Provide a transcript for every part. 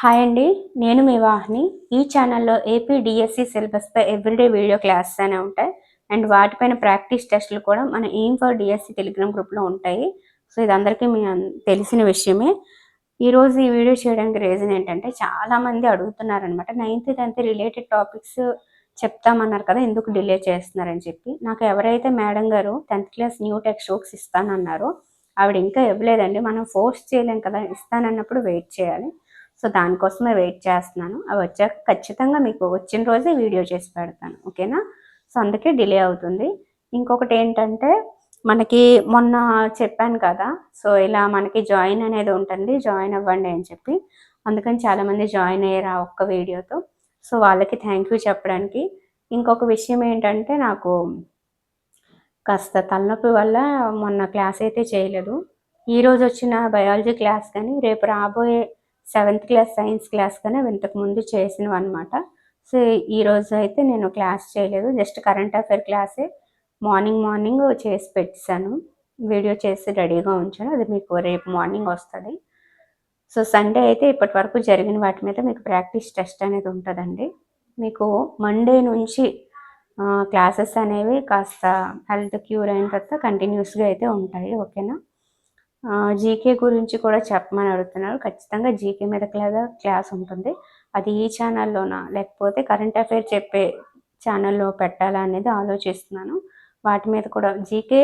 Hi అండి నేను మీ వాహిని. ఈ ఛానల్లో ఏపీ డిఎస్సి సిలబస్పై ఎవ్రీడే వీడియో క్లాసెస్ అనే ఉంటాయి. అండ్ వాటిపైన ప్రాక్టీస్ టెస్టులు కూడా మన ఎయిమ్ ఫర్ డిఎస్సి టెలిగ్రామ్ గ్రూప్లో ఉంటాయి. సో ఇది అందరికీ మీ తెలిసిన విషయమే. ఈరోజు ఈ వీడియో చేయడానికి రీజన్ ఏంటంటే చాలా మంది అడుగుతున్నారనమాట నైన్త్ టెన్త్ రిలేటెడ్ టాపిక్స్ చెప్తామన్నారు కదా ఎందుకు డిలే చేస్తున్నారని చెప్పి. నాకు ఎవరైతే మేడం గారు tenth class new text books ఇస్తానన్నారో ఆవిడ ఇంకా ఇవ్వలేదండి. మనం ఫోర్స్ చేయలేం కదా ఇస్తానన్నప్పుడు వెయిట్ చేయాలి. సో దానికోసమే వెయిట్ చేస్తున్నాను. అవి వచ్చాక ఖచ్చితంగా మీకు వచ్చిన రోజే వీడియో చేసి పెడతాను. ఓకేనా? సో అందుకే డిలే అవుతుంది. ఇంకొకటి ఏంటంటే మనకి మొన్న చెప్పాను కదా సో ఇలా మనకి జాయిన్ అనేది ఉంటుంది. జాయిన్ అవ్వండి అని చెప్పి. అందుకని చాలామంది జాయిన్ అయ్యారు ఆ ఒక్క వీడియోతో. సో వాళ్ళకి థ్యాంక్ యూ చెప్పడానికి. ఇంకొక విషయం ఏంటంటే నాకు కాస్త తలనొప్పి వల్ల మొన్న క్లాస్ అయితే చేయలేదు. ఈ రోజు వచ్చిన బయాలజీ క్లాస్ కానీ రేపు రాబోయే సెవెంత్ క్లాస్ సైన్స్ క్లాస్ కానీ అవి ఇంతకు ముందు చేసినవి అనమాట సో ఈ రోజు అయితే నేను క్లాస్ చేయలేదు. జస్ట్ కరెంట్ అఫైర్ క్లాసే. మార్నింగ్ మార్నింగ్ చేసి పెట్టాను వీడియో చేసి రెడీగా ఉంచాను. అది మీకు రేపు మార్నింగ్ వస్తుంది. సో సండే అయితే ఇప్పటి వరకు జరిగిన వాటి మీద మీకు ప్రాక్టీస్ టెస్ట్ అనేది ఉంటుందండి. మీకు మండే నుంచి క్లాసెస్ అనేవి కాస్త హెల్త్ క్యూర్ అయిన తర్వాత కంటిన్యూస్గా అయితే ఉంటాయి. ఓకేనా? జీకే గురించి కూడా చెప్పమని అడుగుతున్నారు. ఖచ్చితంగా జీకే మీద క్లాస్ క్లాస్ ఉంటుంది. అది ఈ ఛానల్లోనా? లేకపోతే కరెంట్ అఫైర్ చెప్పే ఛానల్లో పెట్టాలా అనేది ఆలోచిస్తున్నాను. వాటి మీద కూడా జీకే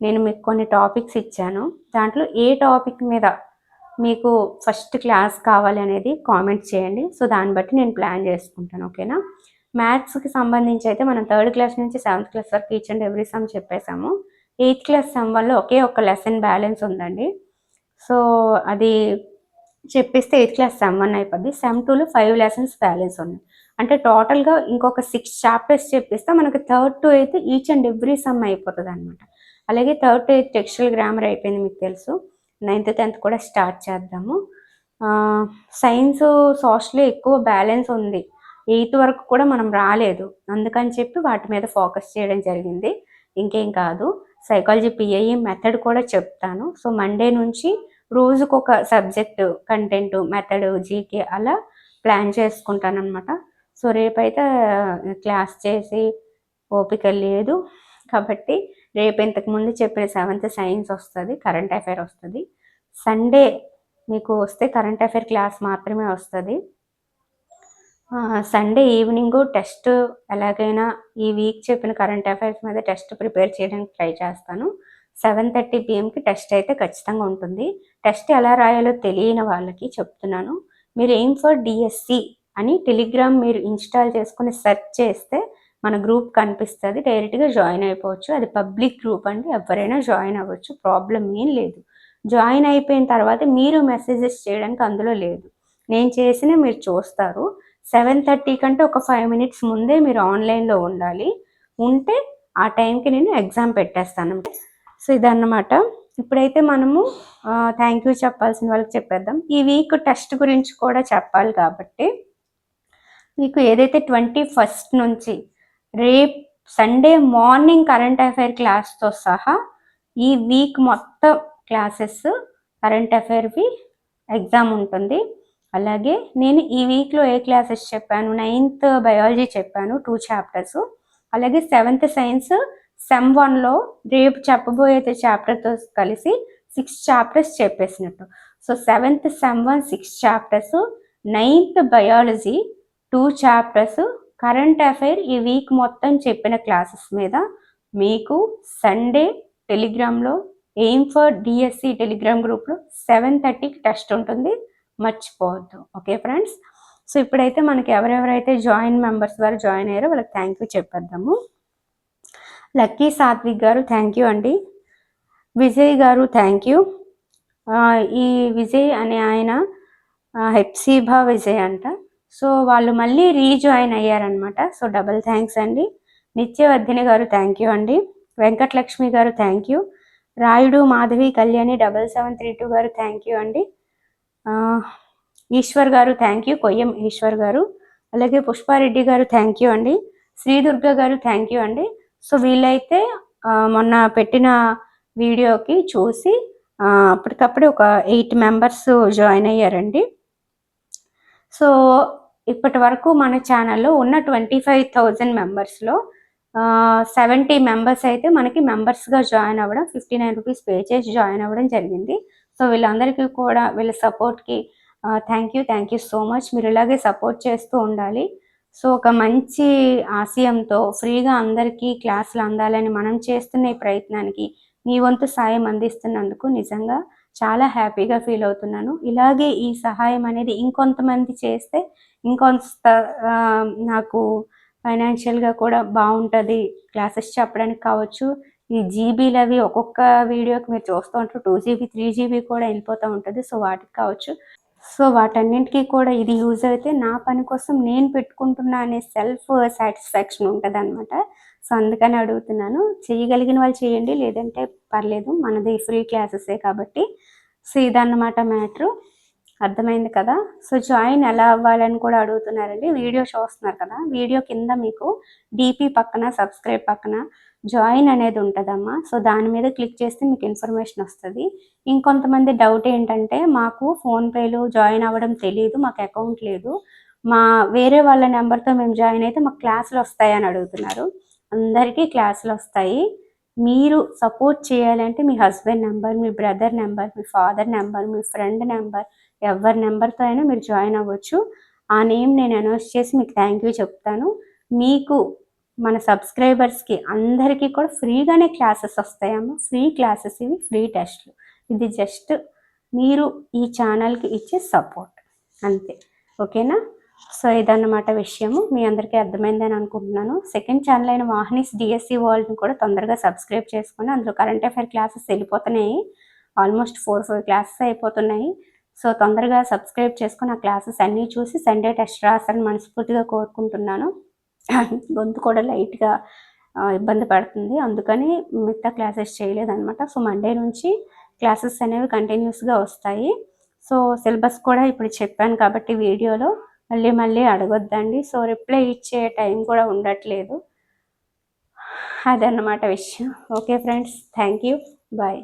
నేను మీకు కొన్ని టాపిక్స్ ఇచ్చాను. దాంట్లో ఏ టాపిక్ మీద మీకు ఫస్ట్ క్లాస్ కావాలి అనేది కామెంట్ చేయండి. సో దాన్ని బట్టి నేను ప్లాన్ చేసుకుంటాను. ఓకేనా? మ్యాథ్స్కి సంబంధించి అయితే మనం థర్డ్ క్లాస్ నుంచి సెవెంత్ క్లాస్ వరకు ఈచ్ అండ్ ఎవ్రీ సమ్ చెప్పేసాము ఎయిత్ క్లాస్ సమ్ వల్ల ఒకే ఒక లెసన్ బ్యాలెన్స్ ఉందండి. సో అది చెప్పిస్తే ఎయిత్ క్లాస్ సెమ్ వన్ అయిపోద్ది. సెమ్ టూలో ఫైవ్ లెసన్స్ బ్యాలెన్స్ ఉన్నాయి. అంటే టోటల్గా ఇంకొక సిక్స్ చాప్టర్స్ చెప్పిస్తే మనకి థర్డ్ టు అయితే ఈచ్ అండ్ ఎవ్రీ సమ్ అయిపోతుంది అనమాట అలాగే third to eighth textile grammar అయిపోయింది మీకు తెలుసు. నైన్త్ టెన్త్ కూడా స్టార్ట్ చేద్దాము. సైన్స్ సోషల్ ఎక్కువ బ్యాలెన్స్ ఉంది. ఎయిత్ వరకు కూడా మనం రాలేదు. అందుకని చెప్పి వాటి మీద ఫోకస్ చేయడం జరిగింది. ఇంకేం కాదు. సైకాలజీ పిఐఈ మెథడ్ కూడా చెప్తాను. సో మండే నుంచి రోజుకు ఒక సబ్జెక్ట్ కంటెంట్ మెథడ్ జీకే అలా ప్లాన్ చేసుకుంటాను అనమాట సో రేపైతే క్లాస్ చేసి ఓపిక లేదు కాబట్టి రేపు ఇంతకు ముందు చెప్పిన సెవెంత్ సైన్స్ వస్తుంది కరెంట్ అఫైర్ వస్తుంది. సండే మీకు వస్తే కరెంట్ అఫైర్ క్లాస్ మాత్రమే వస్తుంది. సండే ఈవినింగ్ టెస్ట్ ఎలాగైనా ఈ వీక్ చెప్పిన కరెంట్ అఫైర్స్ మీద టెస్ట్ ప్రిపేర్ చేయడానికి ట్రై చేస్తాను. సెవెన్ థర్టీ పిఎంకి టెస్ట్ అయితే ఖచ్చితంగా ఉంటుంది. టెస్ట్ ఎలా రాయాలో తెలియని వాళ్ళకి చెప్తున్నాను. మీరు ఎయిమ్ ఫర్ డిఎస్సి అని టెలిగ్రామ్ మీరు ఇన్స్టాల్ చేసుకుని సెర్చ్ చేస్తే మన గ్రూప్ కనిపిస్తుంది. డైరెక్ట్గా జాయిన్ అయిపోవచ్చు. అది పబ్లిక్ గ్రూప్ అండి. ఎవరైనా జాయిన్ అవ్వచ్చు. ప్రాబ్లం ఏం లేదు. జాయిన్ అయిపోయిన తర్వాత మీరు మెసేజెస్ చేయడానికి అందులో లేదు. నేను చేసిన మీరు చూస్తారు. సెవెన్ థర్టీ కంటే ఒక ఫైవ్ మినిట్స్ ముందే మీరు ఆన్లైన్లో ఉండాలి. ఉంటే ఆ టైంకి నేను ఎగ్జామ్ పెట్టేస్తాను. సో ఇదన్నమాట. ఇప్పుడైతే మనము థ్యాంక్ యూ చెప్పాల్సిన వాళ్ళకి చెప్పేద్దాం. ఈ వీక్ టెస్ట్ గురించి కూడా చెప్పాలి కాబట్టి మీకు ఏదైతే ట్వంటీ ఫస్ట్ నుంచి రేపు సండే మార్నింగ్ కరెంట్ అఫైర్ క్లాస్తో సహా ఈ వీక్ మొత్తం క్లాసెస్ కరెంట్ అఫైర్వి ఎగ్జామ్ ఉంటుంది. అలాగే నేను ఈ వీక్లో ఏ క్లాసెస్ చెప్పాను? నైన్త్ బయాలజీ చెప్పాను టూ చాప్టర్స్ అలాగే సెవెంత్ సైన్స్ సెమ్ వన్లో రేపు చెప్పబోయే చాప్టర్తో కలిసి six chapters చెప్పేసినట్టు. So seventh sem one six chapters ninth biology two chapters current affair ఈ వీక్ మొత్తం చెప్పిన క్లాసెస్ మీద మీకు సండే టెలిగ్రామ్లో ఎయిమ్ ఫర్ డిఎస్సి టెలిగ్రామ్ గ్రూప్లో సెవెన్ థర్టీకి టెస్ట్ ఉంటుంది. మర్చిపోవద్దు. Okay friends? సో ఇప్పుడైతే మనకి ఎవరెవరైతే జాయిన్ మెంబర్స్ ద్వారా జాయిన్ అయ్యారో వాళ్ళకి థ్యాంక్ యూ చెప్పేద్దాము. లక్కీ సాత్విక్ గారు థ్యాంక్ యూ అండి. విజయ్ గారు థ్యాంక్ యూ. ఈ విజయ్ అనే ఆయన హెప్సీభా విజయ్ అంట. సో వాళ్ళు మళ్ళీ రీజాయిన్ అయ్యారనమాట సో డబల్ థ్యాంక్స్ అండి. నిత్యవర్ధిని గారు థ్యాంక్ యూ అండి. వెంకటలక్ష్మి గారు thank you. Rayudu Madhavi Kalyani double seven three two గారు థ్యాంక్ యూ అండి. ఈశ్వర్ గారు థ్యాంక్ యూ కొయ్యం ఈశ్వర్ గారు. అలాగే పుష్పారెడ్డి గారు థ్యాంక్ యూ అండి. శ్రీదుర్గ గారు థ్యాంక్ యూ అండి. సో వీళ్ళైతే మొన్న పెట్టిన వీడియోకి చూసి అప్పటికప్పుడే ఒక ఎయిట్ మెంబర్స్ జాయిన్ అయ్యారండి. సో ఇప్పటి వరకు మన ఛానల్లో ఉన్న ట్వంటీ ఫైవ్ థౌజండ్ మెంబర్స్లో సెవెంటీ మెంబర్స్ అయితే మనకి మెంబర్స్గా జాయిన్ అవ్వడం ఫిఫ్టీ నైన్ రూపీస్ పే చేసి జాయిన్ అవ్వడం జరిగింది. సో వీళ్ళందరికీ కూడా వీళ్ళ సపోర్ట్కి thank you thank you so much మీరు ఇలాగే సపోర్ట్ చేస్తూ ఉండాలి. సో ఒక మంచి ఆశయంతో ఫ్రీగా అందరికీ క్లాసులు అందాలని మనం చేస్తున్న ఈ ప్రయత్నానికి మీ వంతు సాయం అందిస్తున్నందుకు నిజంగా చాలా హ్యాపీగా ఫీల్ అవుతున్నాను. ఇలాగే ఈ సహాయం అనేది ఇంకొంతమంది చేస్తే ఇంకొంత నాకు ఫైనాన్షియల్గా కూడా బాగుంటుంది క్లాసెస్ చెప్పడానికి కావచ్చు. ఈ జీబీలు అవి ఒక్కొక్క వీడియోకి మీరు చూస్తూ ఉంటారు. టూ జీబీ త్రీ జీబీ కూడా వెళ్ళిపోతూ ఉంటుంది. సో వాటికి కావచ్చు. సో వాటన్నింటికి కూడా ఇది యూజ్ అయితే నా పని కోసం నేను పెట్టుకుంటున్నా అనే సెల్ఫ్ సాటిస్ఫాక్షన్ ఉంటుంది అనమాట సో అందుకని అడుగుతున్నాను. చేయగలిగిన వాళ్ళు చేయండి. లేదంటే పర్లేదు. మనది ఫ్రీ క్లాసెసే కాబట్టి. సో ఇదన్నమాట మ్యాటరు. అర్థమైంది కదా? సో జాయిన్ ఎలా అవ్వాలని కూడా అడుగుతున్నారండి. వీడియో చూస్తున్నారు కదా? వీడియో కింద మీకు డీపీ పక్కన సబ్స్క్రైబ్ పక్కన జాయిన్ అనేది ఉంటుందమ్మా. సో దాని మీద క్లిక్ చేస్తే మీకు ఇన్ఫర్మేషన్ వస్తుంది. ఇంకొంతమంది డౌట్ ఏంటంటే మాకు ఫోన్పేలో జాయిన్ అవ్వడం తెలియదు మాకు అకౌంట్ లేదు. మా వేరే వాళ్ళ నెంబర్తో మేము జాయిన్ అయితే మాకు క్లాసులు వస్తాయని అడుగుతున్నారు. అందరికీ క్లాసులు వస్తాయి. మీరు సపోర్ట్ చేయాలంటే మీ హస్బెండ్ నెంబర్ మీ బ్రదర్ నెంబర్ మీ ఫాదర్ నెంబర్ మీ ఫ్రెండ్ నెంబర్ ఎవరి నెంబర్తో అయినా మీరు జాయిన్ అవ్వచ్చు. ఆ నేమ్ నేను అనౌన్స్ చేసి మీకు థ్యాంక్ యూ చెప్తాను. మీకు మన సబ్స్క్రైబర్స్కి అందరికీ కూడా ఫ్రీగానే క్లాసెస్ వస్తాయమ్మా. ఫ్రీ క్లాసెస్ ఇవి ఫ్రీ టెస్ట్లు. ఇది జస్ట్ మీరు ఈ ఛానల్కి ఇచ్చే సపోర్ట్. అంతే. ఓకేనా? సో ఇదన్నమాట విషయము. మీ అందరికీ అర్థమైందని అనుకుంటున్నాను. సెకండ్ ఛానల్ అయిన వాహనీస్ డిఎస్సి వరల్డ్ని కూడా తొందరగా సబ్స్క్రైబ్ చేసుకుని అందులో కరెంట్ అఫైర్ క్లాసెస్ వెళ్ళిపోతున్నాయి. ఆల్మోస్ట్ ఫోర్ ఫోర్ క్లాసెస్ అయిపోతున్నాయి. సో తొందరగా సబ్స్క్రైబ్ చేసుకుని ఆ క్లాసెస్ అన్నీ చూసి సండే టెస్ట్ రాసని మనస్ఫూర్తిగా కోరుకుంటున్నాను. గొంతు కూడా లైట్గా ఇబ్బంది పడుతుంది. అందుకని మిగతా క్లాసెస్ చేయలేదన్నమాట. సో మండే నుంచి క్లాసెస్ అనేవి కంటిన్యూస్గా వస్తాయి. సో సిలబస్ కూడా ఇప్పుడు చెప్పాను కాబట్టి వీడియోలో మళ్ళీ మళ్ళీ అడగొద్దండి. సో రిప్లై ఇచ్చే టైం కూడా ఉండట్లేదు. అదన్నమాట విషయం. Okay friends thank you. Bye.